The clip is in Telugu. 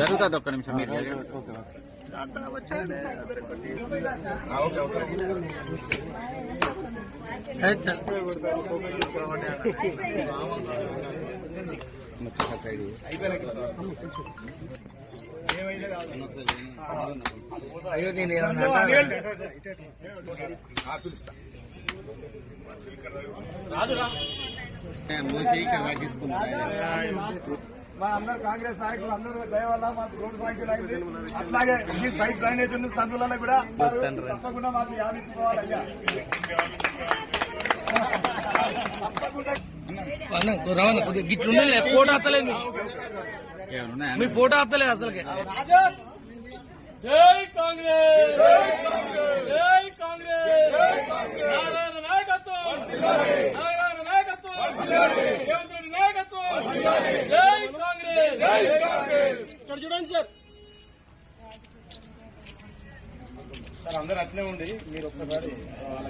జరుగుతుంది ఒక్క నిమిషం మీరు జరగండి. అయ్యో నేను ఏమన్నా మా అందరు కాంగ్రెస్ నాయకులు అందరూ దయ వల్ల మాకు రోడ్డు సాంక్షన్ అయింది. అట్లాగే ఈ సైడ్ డ్రైనేజ్ ఉన్న సందులలో కూడా తప్పకుండా మాకు యాదించుకోవాలయ్యా గిట్లుండే ఫోటో అత్తలేదు? మీ ఫోటో అత్తలేదు అసలుకి. జై కాంగ్రెస్! జై కాంగ్రెస్! నారాయణ నాయకత్వం! నారాయణ నాయకత్వం! నాయకత్వం! జై ఇక్కడ చూడండి సార్. సార్ అందరు అట్లే ఉండి మీరు ఒక్కసారి